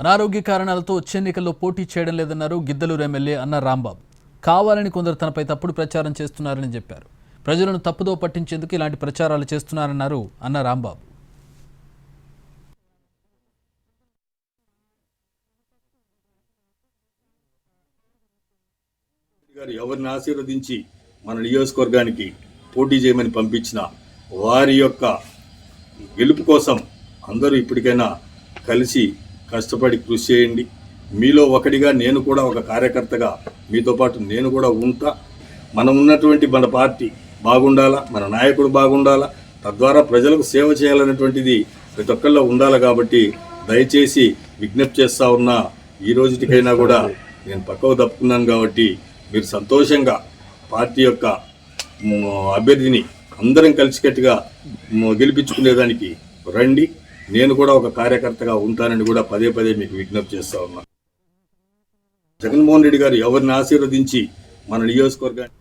అనారోగ్య కారణాలతో వచ్చే ఎన్నికల్లో పోటీ చేయడం లేదన్నారు గిద్దలూరు ఎమ్మెల్యే అన్న రాంబాబు. కావాలని కొందరు తనపై తప్పుడు ప్రచారం చేస్తున్నారని చెప్పారు. ప్రజలను తప్పుదో పట్టించేందుకు ఇలాంటి ప్రచారాలు చేస్తున్నారన్నారు అన్న రాంబాబు. గారు ఎవరిని ఆశీర్వదించి మన నియోజకవర్గానికి పోటీ చేయమని పంపించిన వారి యొక్క గెలుపు కోసం అందరూ ఇప్పటికైనా కలిసి కష్టపడి కృషి చేయండి. మీలో ఒకటిగా నేను కూడా ఒక కార్యకర్తగా మీతో పాటు నేను కూడా ఉంటా. మనం ఉన్నటువంటి మన పార్టీ బాగుండాలా మన నాయకుడు బాగుండాలా తద్వారా ప్రజలకు సేవ చేయాలనేటువంటిది ప్రతి ఒక్కళ్ళలో ఉండాలి కాబట్టి దయచేసి విజ్ఞప్తి చేస్తా ఉన్నా ఈ రోజుటికైనా కూడా నేను పక్కకు తప్పుకున్నాను కాబట్టి మీరు సంతోషంగా పార్టీ యొక్క అభ్యర్థిని అందరం కలిసికట్టుగా గెలిపించుకునేదానికి రండి. నేను కూడా ఒక కార్యకర్తగా ఉంటానని కూడా పదే పదే మీకు విజ్ఞప్తి చేస్తా ఉన్నా. జగన్మోహన్ రెడ్డి గారు ఎవరిని ఆశీర్వదించి మన నియోజకవర్గాన్ని